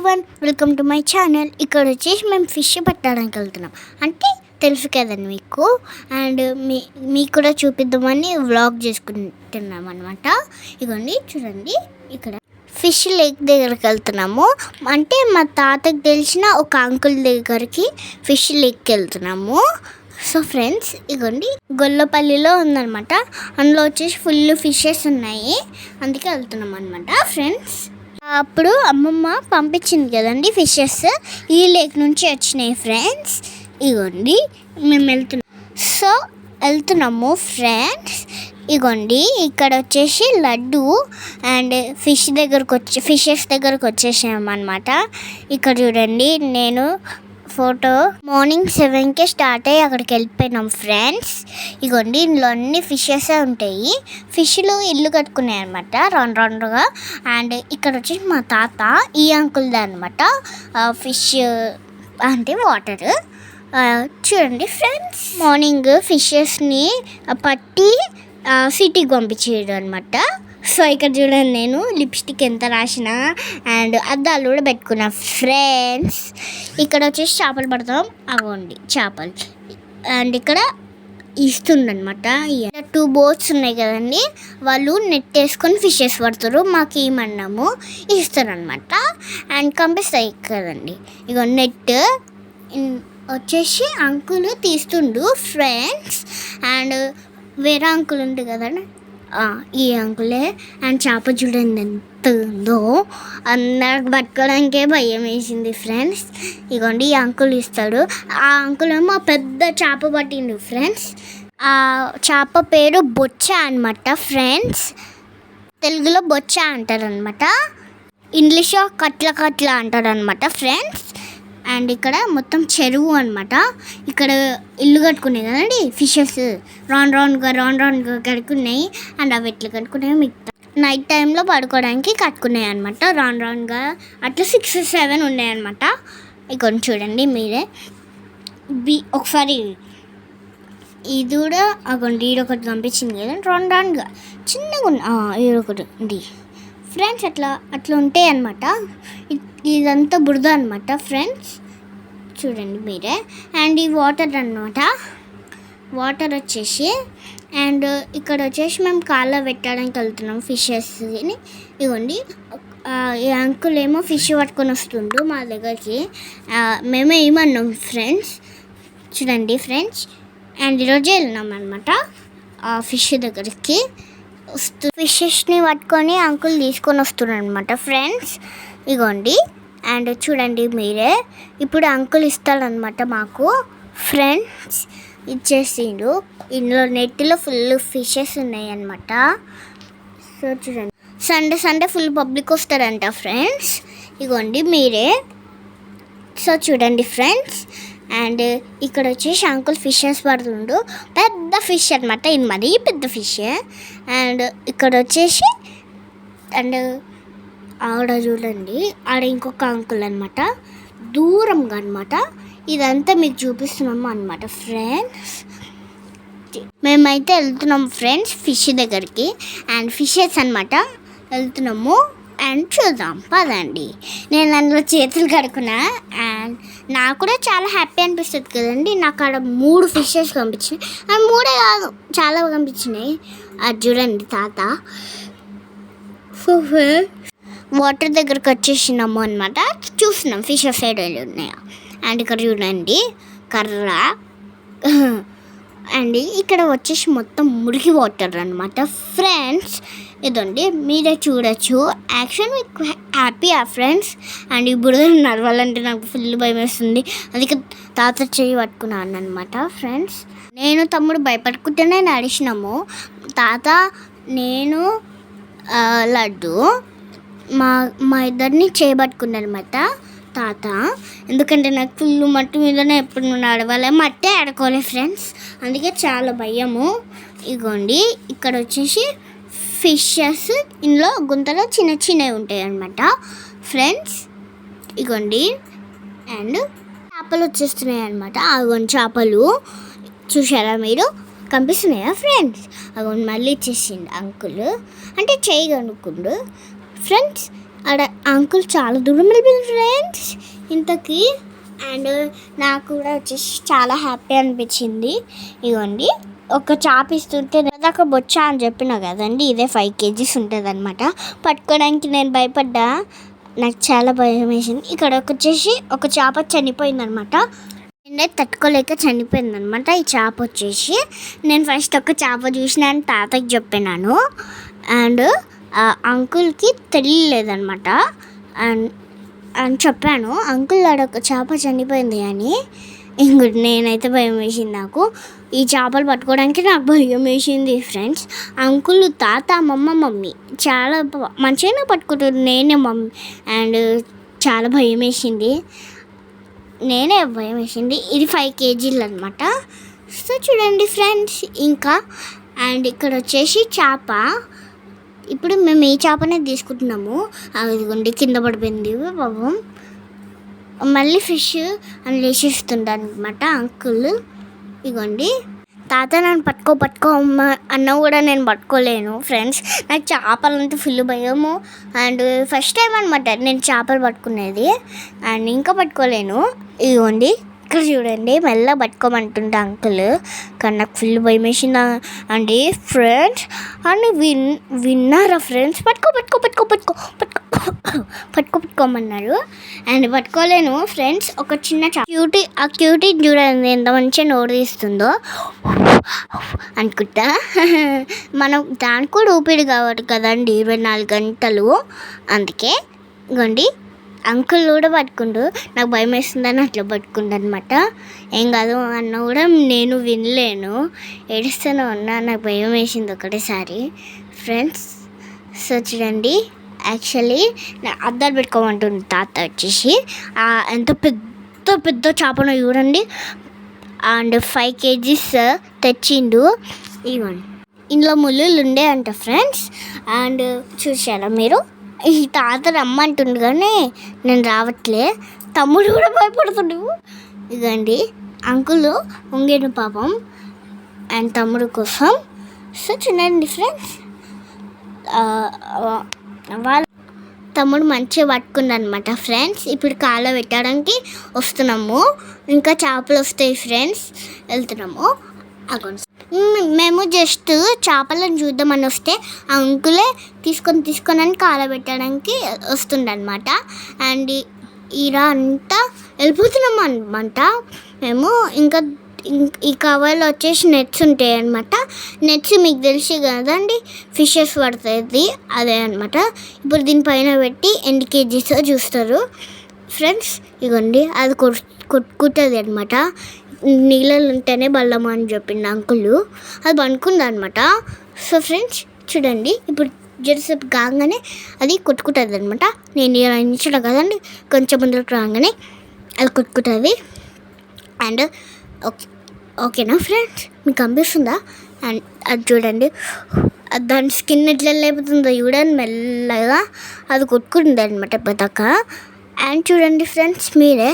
Everyone welcome to my channel ఇక్కడ వచ్చేసి మేము ఫిష్ పట్టడానికి వెళ్తున్నాం. అంటే తెలుసు కదండి మీకు? అండ్ మీ మీకు కూడా చూపిద్దామని వ్లాగ్ చేసుకుంటున్నాం అనమాట ఇగోండి చూడండి ఇక్కడ ఫిష్ లేక్ దగ్గరికి వెళ్తున్నాము. అంటే మా తాతకు తెలిసిన ఒక అంకుల్ దగ్గరికి ఫిష్ లేక్కి వెళ్తున్నాము. సో ఫ్రెండ్స్ ఇగోండి గొల్లపల్లిలో ఉందన్నమాట. అందులో వచ్చేసి ఫుల్ ఫిషెస్ ఉన్నాయి. అందుకే వెళ్తున్నాం అనమాట ఫ్రెండ్స్ అప్పుడు అమ్మమ్మ పంపించింది కదండి ఫిషెస్ ఈ లేక్ నుంచి వచ్చినాయి ఫ్రెండ్స్ ఇగోండి మేము వెళ్తున్నాం. సో వెళ్తున్నాము ఫ్రెండ్స్ ఇగోండి ఇక్కడ వచ్చేసి లడ్డు అండ్ ఫిష్ దగ్గరకు వచ్చి ఫిషెస్ దగ్గరకు వచ్చేసాము అనమాట ఇక్కడ చూడండి నేను ఫోటో. మార్నింగ్ సెవెన్కే స్టార్ట్ అయ్యి అక్కడికి వెళ్ళిపోయినాం ఫ్రెండ్స్. ఇగోండి ఇందులో అన్ని ఫిషెస్ ఉంటాయి. ఫిష్లు ఇల్లు కట్టుకున్నాయి అనమాట రెండు రౌండ్గా. అండ్ ఇక్కడ వచ్చేసి మా తాత ఈ అంకుల్ది అనమాట ఫిష్ అంటే వాటర్. చూడండి ఫ్రెండ్స్. మార్నింగ్ ఫిషెస్ని పట్టి సిటీకి పంపించేయడం అనమాట సో ఇక్కడ చూడండి నేను లిప్స్టిక్ ఎంత రాసిన అండ్ అద్దాలు కూడా పెట్టుకున్నా. ఫ్రెండ్స్ ఇక్కడ వచ్చేసి చేపలు పడతాం. అగోండి చేపలు. అండ్ ఇక్కడ ఇస్తుందనమాట టూ బోట్స్ ఉన్నాయి కదండి. వాళ్ళు నెట్ వేసుకొని ఫిషెస్ పడతారు. మాకు ఏమన్నాము ఇస్తారనమాట అండ్ కంపిస్తాయి కదండి. ఇక నెట్ వచ్చేసి అంకుల్ తీస్తుండు ఫ్రెండ్స్ అండ్ వేరే అంకుల్ ఉంది కదండి. ఈ అంకులే అండ్ చేప చూడండి ఎంత ఉందో. అందరికి పట్టుకోవడానికే భయం వేసింది ఫ్రెండ్స్. ఇగోండి ఈ అంకుల్ ఇస్తాడు. ఆ అంకుల్ ఏమో పెద్ద చేప పట్టిండు ఫ్రెండ్స్. ఆ చేప పేరు బొచ్చ అనమాట ఫ్రెండ్స్. తెలుగులో బొచ్చ అంటారనమాట ఇంగ్లీష్లో కట్ల కట్ల అంటారనమాట ఫ్రెండ్స్. అండ్ ఇక్కడ మొత్తం చెరువు అనమాట ఇక్కడ ఇల్లు కట్టుకున్నాయి కదండి ఫిషెస్ రౌండ్ రౌండ్గా రౌండ్ రౌండ్గా కట్టుకున్నాయి అండ్ అవి ఎట్లు కట్టుకున్నాయి మిగతా నైట్ టైంలో పడుకోవడానికి కట్టుకున్నాయి అనమాట రౌండ్ రౌండ్గా అట్లా సిక్స్ సెవెన్ ఉన్నాయి అనమాట ఇక్కడ చూడండి మీరే. బి ఒకసారి ఇది కూడా అగోండి ఈడొకటి పంపించింది కదా. రౌండ్ రౌండ్గా. చిన్నగా ఉంది ఈడొకటి ఒకటి ఉంది. ఫ్రెండ్స్ అట్లా అట్లా ఉంటాయి అనమాట ఇదంతా బురద అనమాట ఫ్రెండ్స్. చూడండి మీరే. అండ్ ఈ వాటర్ అన్నమాట. వాటర్ వచ్చేసి అండ్ ఇక్కడ వచ్చేసి మేము కాళ్ళ పెట్టడానికి వెళ్తున్నాం ఫిషెస్ని ఇవ్వండి ఈ అంకుల్ ఏమో ఫిష్ పట్టుకొని వస్తుండు మా దగ్గరికి. మేము ఏమన్నాం ఫ్రెండ్స్? చూడండి ఫ్రెండ్స్. అండ్ ఈరోజే వెళ్ళినాం అనమాట ఫిష్ దగ్గరికి. వస్తూ ఫిషెస్ని పట్టుకొని అంకుల్ తీసుకొని వస్తున్నారు అనమాట ఫ్రెండ్స్ ఇగోండి. అండ్ చూడండి మీరే. ఇప్పుడు అంకుల్ ఇస్తాడనమాట మాకు. ఫ్రెండ్స్ ఇచ్చేసిండు. ఇందులో నెట్లో ఫుల్ ఫిషెస్ ఉన్నాయన్నమాట. సో చూడండి. సండే సండే ఫుల్ పబ్లిక్ వస్తారంట ఫ్రెండ్స్ ఇగోండి మీరే. సో చూడండి ఫ్రెండ్స్ అండ్ ఇక్కడ వచ్చేసి అంకుల్ ఫిషెస్ పడుతుండు. పెద్ద ఫిష్ అనమాట ఇది మరీ పెద్ద ఫిష్. అండ్ ఇక్కడ వచ్చేసి అండ్ ఆడ చూడండి. ఆడ ఇంకొక అంకుల్ అనమాట దూరంగా అనమాట ఇదంతా మీకు చూపిస్తున్నాము అనమాట ఫ్రెండ్స్ మేమైతే వెళ్తున్నాం ఫ్రెండ్స్ ఫిష్ దగ్గరికి. అండ్ ఫిషెస్ అనమాట వెళ్తున్నాము. అండ్ చూద్దాం పదండి. నేను అందులో చేతులు కడుకున్నా అండ్ నాకు కూడా చాలా హ్యాపీ అనిపిస్తుంది కదండి. నాకు అక్కడ మూడు ఫిషెస్ కనిపించినాయి అండ్ మూడే కాదు చాలా కనిపించినాయి అది చూడండి తాత. సో వాటర్ దగ్గరకు వచ్చేసినాము అనమాట చూస్తున్నాం ఫిషెస్ సైడ్ వెళ్ళి ఉన్నాయా? అండ్ ఇక్కడ చూడండి కర్ర. అండ్ ఇక్కడ వచ్చేసి మొత్తం మురికి వాటర్ అనమాట ఫ్రెండ్స్ ఇదండి. మీరే చూడొచ్చు. యాక్షన్ మీకు హ్యాపీ ఆ ఫ్రెండ్స్ అండ్ ఇప్పుడు నడవాలంటే నాకు ఫుల్ భయం వేస్తుంది. అందుకే తాత చేయి పట్టుకున్నాను అనమాట ఫ్రెండ్స్ నేను తమ్ముడు భయపడుకుంటేనే నడిచినాము. తాత నేను లడ్డు. మా మా ఇద్దరిని చేయబట్టుకున్నాను అనమాట తాత. ఎందుకంటే నాకు ఫుల్ మట్టి మీదనే ఎప్పుడు నేను నడవాలి. మట్టే ఆడుకోవాలి ఫ్రెండ్స్. అందుకే చాలా భయము. ఇగోండి ఇక్కడ వచ్చేసి ఫిషెస్. ఇందులో గుంతలో చిన్న చిన్నవి ఉంటాయి అన్నమాట. ఫ్రెండ్స్ ఇగోండి. అండ్ చేపలు వచ్చేస్తున్నాయి అనమాట అగోండి చేపలు. చూసారా మీరు? కనిపిస్తున్నాయా ఫ్రెండ్స్? అగోండి మళ్ళీ ఇచ్చేసిండు అంకుల్. అంటే చేయగనుకుండు కనుక్కుండు. ఫ్రెండ్స్ అక్కడ అంకుల్ చాలా దూరం వెళ్ళిపోయింది ఫ్రెండ్స్ ఇంతకి. అండ్ నాకు కూడా వచ్చేసి చాలా హ్యాపీ అనిపించింది. ఇగోండి ఒక చాప ఇస్తుంటే దాకా బొచ్చా అని చెప్పిన కదండి ఇదే ఫైవ్ కేజీస్ ఉంటుంది అనమాట పట్టుకోవడానికి నేను భయపడ్డా. నాకు చాలా భయం వేసింది. ఇక్కడ ఒక వచ్చేసి ఒక చేప చనిపోయింది అనమాట నేనే తట్టుకోలేక చనిపోయింది అనమాట ఈ చేప వచ్చేసి. నేను ఫస్ట్ ఒక చేప చూసిన అని తాతకి చెప్పినాను. అండ్ అంకుల్కి తెలియలేదనమాట అండ్ అని చెప్పాను. అంకుల్ ఆడ ఒక చేప చనిపోయింది అని. ఇంకోటి నేనైతే భయం వేసింది నాకు. ఈ చేపలు పట్టుకోవడానికి నాకు భయం వేసింది ఫ్రెండ్స్. అంకుల్ తాత అమ్మమ్మ మమ్మీ చాలా మంచిగానే పట్టుకుంటారు. నేనే మమ్మీ అండ్ చాలా భయం వేసింది. నేనే భయం వేసింది. ఇది ఫైవ్ కేజీలు అనమాట సో చూడండి ఫ్రెండ్స్ ఇంకా అండ్ ఇక్కడ వచ్చేసి చేప. ఇప్పుడు మేము ఈ చేపనే తీసుకుంటున్నాము. అదిగోండి కింద పడిపోయింది పాపం. మళ్ళీ ఫిష్ అని లేచిస్తుండ అనమాట అంకుల్. ఇగోండి తాత నన్ను పట్టుకో పట్టుకో అమ్మ అన్న కూడా నేను పట్టుకోలేను ఫ్రెండ్స్ నాకు చేపలంతా ఫుల్ భయము. అండ్ ఫస్ట్ టైం అనమాట నేను చేపలు పట్టుకునేది. అండ్ ఇంకా పట్టుకోలేను. ఇదిగోండి. ఇక్కడ చూడండి మెల్ల పట్టుకోమంటుండే అంకుల్. కానీ నాకు ఫుల్ భయం వేసిన అండి ఫ్రెండ్స్ అని విన్ విన్నారా ఫ్రెండ్స్ పట్టుకో పట్టుకో పట్టుకో పట్టుకో పట్టుకో పట్టుకో పట్టుకోమన్నారు. అండ్ పట్టుకోలేను ఫ్రెండ్స్ ఒక చిన్న క్యూటీ ఆ క్యూటీ చూడండి ఎంత మంచిగా నోరు తీస్తుందో. అనుకుంటా. మనం దానికి కూడా ఊపిరి కావాలి కదండి ఇరవై నాలుగు గంటలు. అందుకే గండి అంకుల్ కూడా పట్టుకుండు. నాకు భయం వేస్తుందని అట్లా పట్టుకుండు అనమాట ఏం కాదు అన్న కూడా నేను వినలేను. ఏడుస్తూనే ఉన్నా నాకు భయం వేసింది ఒకటేసారి. ఫ్రెండ్స్ సో చూడండి యాక్చువల్లీ నా అద్దాలు పెట్టుకోమంటుంది తాత వచ్చేసి. ఎంత పెద్ద పెద్ద చేపను చూడండి. అండ్ ఫైవ్ కేజీస్ తెచ్చిండు. ఇవ్వండి ఇందులో ముళ్ళు ఉండే అంట ఫ్రెండ్స్. అండ్ చూసారా మీరు? ఈ తాత రమ్మంటుండు కానీ నేను రావట్లే. తమ్ముడు కూడా భయపడుతుండు. ఇదండి అంకుల్ ఉంగేను పాపం అండ్ తమ్ముడు కోసం. సో చిన్న ఫ్రెండ్స్ వాళ్ళ తమ్ముడు మంచిగా పట్టుకుండు అనమాట ఫ్రెండ్స్ ఇప్పుడు కాలో పెట్టడానికి వస్తున్నాము. ఇంకా చేపలు వస్తాయి ఫ్రెండ్స్ వెళ్తున్నాము. అగోండి మేము జస్ట్ చేపలను చూద్దామని వస్తే ఆ అంకులే తీసుకొని తీసుకొని అని కాలబెట్టడానికి వస్తుండనమాట అండ్ ఇలా అంతా వెళ్ళిపోతున్నాం అనమాట మేము ఇంకా ఈ కవర్లో వచ్చేసి నెట్స్ ఉంటాయి అనమాట నెట్స్ మీకు తెలిసి కదండి ఫిషెస్ పడుతుంది అదే అనమాట ఇప్పుడు దీనిపైన పెట్టి ఎన్ని కేజీస్ చూస్తారు? ఫ్రెండ్స్ ఇగోండి అది కొట్ కొట్టుకుంటుంది అనమాట నీళ్ళలో ఉంటేనే బల్లము అని చెప్పింది అంకులు. అది పనుకుంది అనమాట సో ఫ్రెండ్స్ చూడండి ఇప్పుడు జరసేపు కాగానే అది కొట్టుకుంటుంది అనమాట నేను ఇలా కదండి కొంచెం ముందుకు రాగానే అది కొట్టుకుంటుంది. అండ్ ఓకే ఓకేనా ఫ్రెండ్స్? మీకు కనిపిస్తుందా అండ్ అది చూడండి అది దాని స్కిన్ ఎట్లా లేపుతుందో చూడండి మెల్లగా అది కొట్టుకుంటుంది అనమాట పెద్దక అండ్ చూడండి ఫ్రెండ్స్ మీరే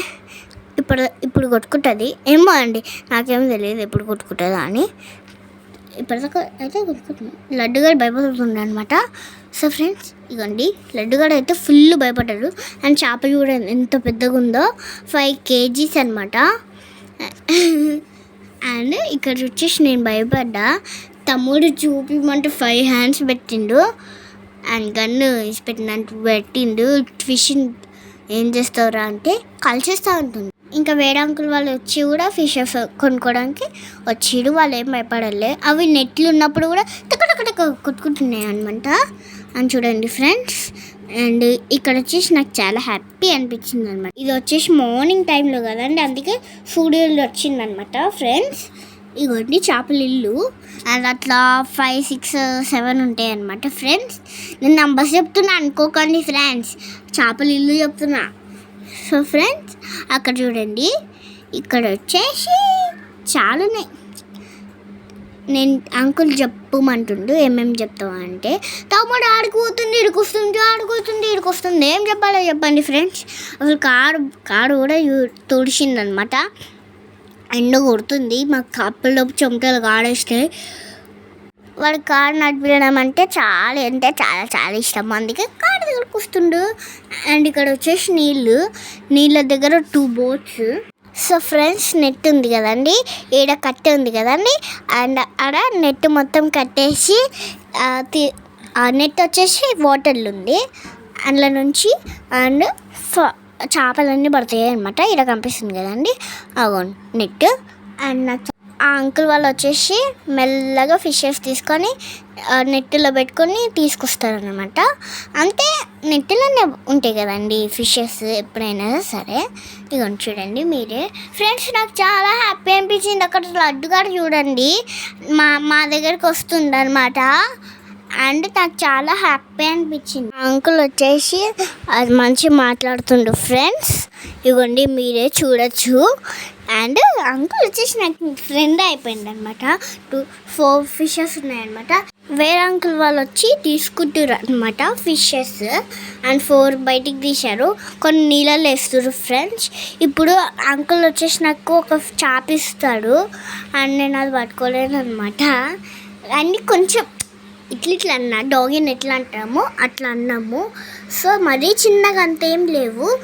ఇప్పుడు ఇప్పుడు కొట్టుకుంటుంది. ఏమో అండి నాకేం తెలియదు ఎప్పుడు కొట్టుకుంటుందా అని. ఇప్పటిదాకా అయితే కొట్టుకుంటుంది లడ్డుగాడు భయపడుతుండే అనమాట సో ఫ్రెండ్స్ ఇగోండి లడ్డుగాడు అయితే ఫుల్ భయపడ్డాడు. అండ్ చేప కూడా ఎంత పెద్దగా ఉందో ఫైవ్ కేజీస్ అనమాట అండ్ ఇక్కడ వచ్చేసి నేను భయపడ్డా. తమ్ముడు చూపిమంటే ఫైవ్ హ్యాండ్స్ పెట్టిండు. అండ్ గన్ను పెట్టినట్టు పెట్టిండు ఫిషింగ్ ఏం చేస్తావురా అంటే కలిసేస్తూ ఉంటుంది ఇంకా వేరే అంకుల్ వాళ్ళు వచ్చి కూడా ఫిషెస్ కొనుక్కోవడానికి వచ్చిడు వాళ్ళు ఏం భయపడలే. అవి నెట్లు ఉన్నప్పుడు కూడా టక కొట్టుకుంటున్నాయి అనమాట అని చూడండి ఫ్రెండ్స్ అండ్ ఇక్కడ వచ్చేసి నాకు చాలా హ్యాపీ అనిపించింది అనమాట ఇది వచ్చేసి మార్నింగ్ టైంలో కదండి అందుకే సూర్యుడు వచ్చిందనమాట ఫ్రెండ్స్. ఇగోండి చేపల ఇల్లు. అండ్ అట్లా ఫైవ్ సిక్స్ సెవెన్ ఉంటాయి అనమాట ఫ్రెండ్స్. నేను నంబర్స్ చెప్తున్నా అనుకోకండి ఫ్రెండ్స్. చేపల ఇల్లు చెప్తున్నా. సో ఫ్రెండ్స్ అక్కడ చూడండి. ఇక్కడ వచ్చేసి చాలా ఉన్నాయి నేను అంకుల్ చెప్పమంటుండు ఏమేమి చెప్తావా అంటే తమ్ముడు ఆడుకుపోతుంది ఇడుకొస్తుంది ఆడుకుపోతుంది ఇడుకొస్తుంది ఏం చెప్పాలో చెప్పండి ఫ్రెండ్స్. అసలు కారు కారు కూడా తుడిచిందనమాట. ఎండ కొడుతుంది మాకు కప్పులో చెమటలు కాడేస్తే వాడు కారు నడిపించడం అంటే చాలా అంటే చాలా చాలా ఇష్టం. అందుకే కారు దగ్గరకు వస్తుండు అండ్ ఇక్కడ వచ్చేసి నీళ్ళు. నీళ్ళ దగ్గర two boats so friends net ఉంది కదండి. ఈడ కట్టె ఉంది కదండి. అండ్ ఆడ నెట్ మొత్తం కట్టేసి నెట్ వచ్చేసి వాటర్లు ఉంది. అందులో నుంచి అండ్ ఫ- చేపలన్నీ పడతాయి అనమాట ఇక్కడ కనిపిస్తుంది కదండి. అవును నెట్ అండ్ నాకు ఆ అంకుల్ వాళ్ళు వచ్చేసి మెల్లగా ఫిషెస్ తీసుకొని ఆ, నెట్లో పెట్టుకొని తీసుకొస్తారనమాట అంటే నెట్లోనే ఉంటాయి కదండి ఫిషెస్ ఎప్పుడైనా సరే. ఇదిగోండి చూడండి మీరే. ఫ్రెండ్స్ నాకు చాలా హ్యాపీ అనిపించింది. అక్కడ లడ్డు గారు చూడండి. మా మా దగ్గరికి వస్తుంది అనమాట అండ్ నాకు చాలా హ్యాపీ అనిపించింది. అంకుల్ వచ్చేసి అది మంచి మాట్లాడుతుండు. ఫ్రెండ్స్ ఇవ్వండి మీరే చూడొచ్చు. అండ్ అంకుల్ వచ్చేసి నాకు ఫ్రెండ్ అయిపోయింది అనమాట టూ ఫోర్ ఫిషెస్ ఉన్నాయన్నమాట. వేరే అంకుల్ వాళ్ళు వచ్చి తీసుకుంటారు అనమాట ఫిషెస్. అండ్ ఫోర్ బయటికి తీశారు. కొన్ని నీళ్ళలో వేస్తారు ఫ్రెండ్స్ ఇప్పుడు అంకుల్ వచ్చేసి నాకు ఒక చాప్ ఇస్తాడు. అండ్ నేను అది పట్టుకోలేను అనమాట అన్నీ కొంచెం ఇట్లా ఇట్లా అన్నా డాగిని ఎట్లా అంటామో అట్లా అన్నాము. సో మరీ చిన్నగా అంత ఏం లేవు.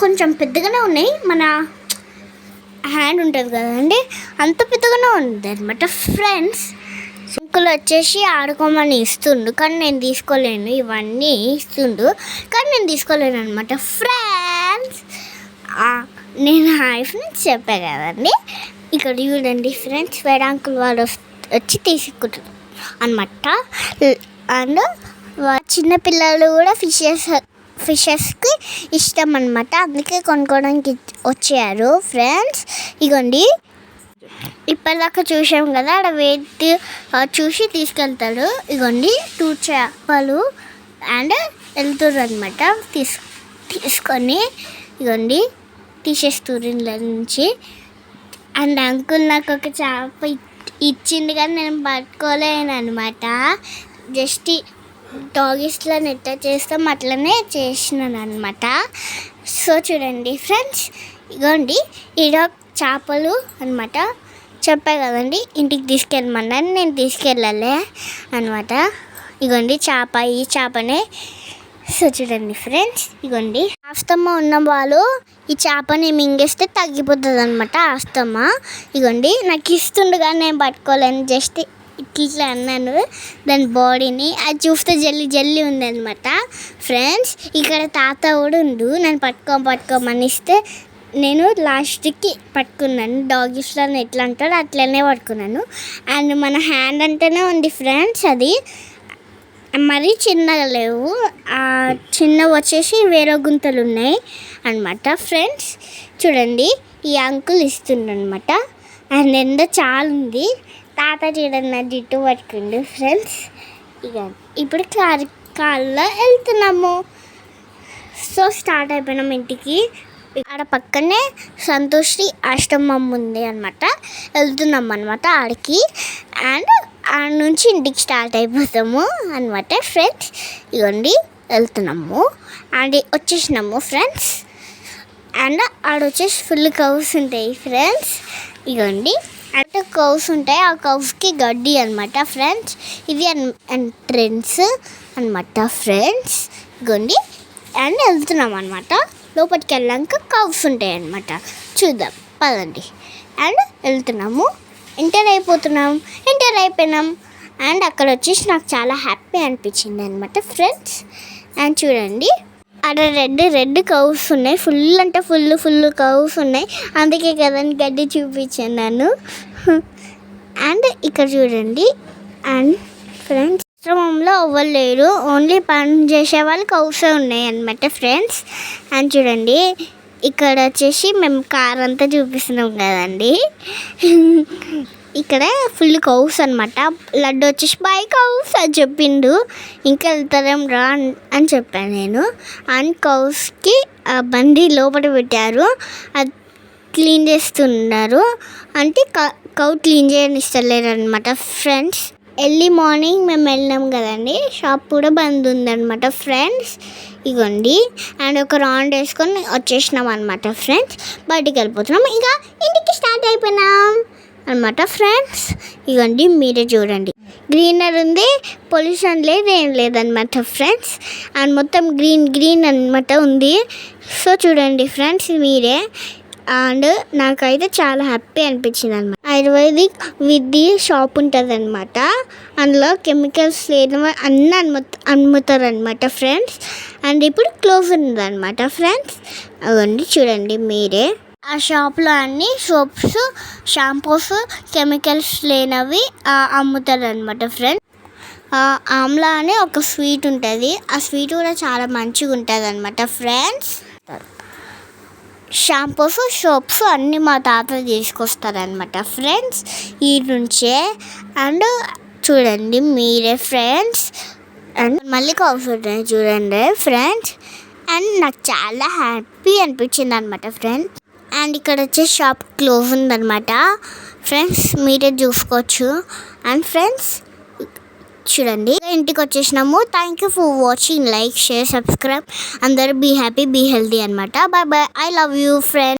కొంచెం పెద్దగానే ఉన్నాయి. మన హ్యాండ్ ఉంటుంది కదండి. అంత పెద్దగానే ఉంది అనమాట ఫ్రెండ్స్ సింకులు వచ్చేసి ఆడుకోమని ఇస్తుండు కానీ నేను తీసుకోలేను. ఇవన్నీ ఇస్తుండు కానీ నేను తీసుకోలేను అనమాట ఫ్రెండ్స్ నేను హాయ్ ఫ్రెండ్స్ చెప్పా కదండి. ఇక్కడ చూడండి ఫ్రెండ్స్ వేడాంకులు వాళ్ళు వచ్చి తీసుకుంటారు అనమాట అండ్ చిన్నపిల్లలు కూడా ఫిషెస్ ఫిషెస్కి ఇష్టం అనమాట అందుకే కొనుక్కోవడానికి వచ్చారు ఫ్రెండ్స్. ఇగోండి. ఇప్పటిదాకా చూసాం కదా ఆడ వెయిట్ చూసి తీసుకెళ్తాడు ఇగోండి టూ చేపలు అండ్ వెళ్తుర్రు అనమాట తీసు తీసుకొని ఇగోండి తీసేస్తుర్రు ఇంట్లో నుంచి. అండ్ అంకుల్ నాకు ఒక చేప ఇచ్చింది కానీ నేను పట్టుకోలేను అనమాట జస్ట్ డాగిస్లో నెట్ట చేస్తాం అట్లనే చేసినాను అనమాట సో చూడండి ఫ్రెండ్స్ ఇగోండి ఈడ చేపలు అనమాట చెప్పా కదండి ఇంటికి తీసుకెళ్ళమన్నాను నేను తీసుకెళ్ళాలి అనమాట ఇగోండి చేప ఈ చేపనే. సో చూడండి ఫ్రెండ్స్ ఇగోండి. ఆస్తమ్మ ఉన్న వాళ్ళు ఈ చేపని మింగేస్తే తగ్గిపోతుంది అనమాట ఆస్తమ్మ ఇగోండి నాకు ఇస్తుండగా నేను పట్టుకోలేను జస్ట్ ఇట్లా అన్నాను. దాని బాడీని అది చూస్తే జల్లి జల్లి ఉందనమాట ఫ్రెండ్స్ ఇక్కడ తాత కూడా ఉండు. నన్ను పట్టుకో పట్టుకోమని ఇస్తే నేను లాస్ట్కి పట్టుకున్నాను. డాగిస్లో ఎట్లా అంటాడు అట్లనే పట్టుకున్నాను. అండ్ మన హ్యాండ్ అంటేనే ఉంది ఫ్రెండ్స్ అది. మరీ చిన్నగా లేవు. ఆ చిన్నవి వచ్చేసి వేరే గుంతలు ఉన్నాయి అనమాట ఫ్రెండ్స్ చూడండి. ఈ అంకుల్ ఇస్తుండనమాట అండ్ ఎండ చాలా ఉంది తాత చూడండి నా జిట్టు పట్టుకుండు ఫ్రెండ్స్ ఇక ఇప్పుడు కార్ కార్లో వెళ్తున్నాము. సో స్టార్ట్ అయిపోయినాం ఇంటికి. ఆడ పక్కనే సంతోష్ని ఆశ్రమం ఉంది అనమాట వెళ్తున్నాం అనమాట ఆడికి. అండ్ ఆడ నుంచి ఇంటికి స్టార్ట్ అయిపోతాము అనమాట ఫ్రెండ్స్ ఇవ్వండి వెళ్తున్నాము. అండ్ వచ్చేసినాము ఫ్రెండ్స్ అండ్ ఆడ వచ్చేసి ఫుల్ కవ్స్ ఉంటాయి ఫ్రెండ్స్ ఇగోండి. అంటే కౌస్ ఉంటాయి ఆ కౌస్కి గడ్డి అనమాట ఫ్రెండ్స్ ఇది ఎంట్రెన్స్ అనమాట ఫ్రెండ్స్ గుండి అండ్ వెళ్తున్నాం అనమాట లోపలికి వెళ్ళాక కౌస్ ఉంటాయి అనమాట చూద్దాం పదండి. అండ్ వెళ్తున్నాము. ఎంటర్ అయిపోతున్నాం. ఎంటర్ అయిపోయినాం. అండ్ అక్కడ వచ్చేసి నాకు చాలా హ్యాపీ అనిపించింది అనమాట ఫ్రెండ్స్ అండ్ చూడండి. అక్కడ రెడ్ రెడ్ కౌస్ ఉన్నాయి. ఫుల్ అంటే ఫుల్ ఫుల్ కౌస్ ఉన్నాయి. అందుకే కదండి గడ్డి చూపించాను నన్ను అండ్ ఇక్కడ చూడండి. అండ్ ఫ్రెండ్స్ ఆశ్రమంలో ఎవ్వరు లేరు. ఓన్లీ పని చేసే వాళ్ళు కౌసే ఉన్నాయి అనమాట ఫ్రెండ్స్. అండ్ చూడండి. ఇక్కడ వచ్చేసి మేము కార్ అంతా చూపిస్తున్నాం కదండి. ఇక్కడ ఫుల్ కౌస్ అనమాట లడ్డు వచ్చేసి బై కౌస్ అని చెప్పిండు. ఇంకా వెళ్తారేం రా అని చెప్పాను నేను. అండ్ కౌస్కి ఆ బండి లోపల పెట్టారు. అది క్లీన్ చేస్తున్నారు. అంటే కౌ క్లీన్ చేయని చేయనిస్తలేరు అనమాట ఫ్రెండ్స్ ఎర్లీ మార్నింగ్ మేము వెళ్ళినాం కదండి. షాప్ కూడా బంద్ ఉందన్నమాట ఫ్రెండ్స్ ఇగోండి. అండ్ ఒక రౌండ్ వేసుకొని వచ్చేసినాం అనమాట ఫ్రెండ్స్ బయటికి వెళ్ళిపోతున్నాం. ఇంకా ఇంటికి స్టార్ట్ అయిపోయినాం. అనమాట ఫ్రెండ్స్ ఇగోండి మీరే చూడండి. గ్రీనర్ ఉంది పొల్యూషన్ లేదు ఏం లేదనమాట ఫ్రెండ్స్ అండ్ మొత్తం గ్రీన్ గ్రీన్ అనమాట ఉంది. సో చూడండి ఫ్రెండ్స్ మీరే. అండ్ నాకైతే చాలా హ్యాపీ అనిపించింది అనమాట ఆయుర్వేదిక్ విద్య షాప్ ఉంటుంది అనమాట అందులో కెమికల్స్ లేని అన్నీ అమ్ము అమ్ముతారు అనమాట ఫ్రెండ్స్ అండ్ ఇప్పుడు క్లోజ్ ఉందన్నమాట ఫ్రెండ్స్ అవన్నీ చూడండి మీరే. ఆ షాప్లో అన్ని సోప్స్ షాంపూస్ కెమికల్స్ లేనవి అమ్ముతారు అనమాట ఫ్రెండ్స్ ఆమ్లా అనే ఒక స్వీట్ ఉంటుంది. ఆ స్వీట్ కూడా చాలా మంచిగా ఉంటుంది అనమాట ఫ్రెండ్స్ షాంపూస్ సోప్స్ అన్నీ మా తాత తీసుకొస్తారనమాట ఫ్రెండ్స్ ఈ నుంచే. అండ్ చూడండి మీరే ఫ్రెండ్స్ అండ్ మళ్ళీ కాఫీ చూడండి ఫ్రెండ్స్ అండ్ నాకు చాలా హ్యాపీ అనిపించింది అనమాట ఫ్రెండ్స్ అండ్ ఇక్కడ వచ్చే షాప్ క్లోజ్ ఉందన్నమాట. ఫ్రెండ్స్ మీరే చూసుకోవచ్చు. అండ్ ఫ్రెండ్స్ చూడండి. ఇంటికి వచ్చేసినాము. Thank you for watching like share subscribe అందరూ బీ హ్యాపీ బీ హెల్తీ అనమాట bye bye I love you friend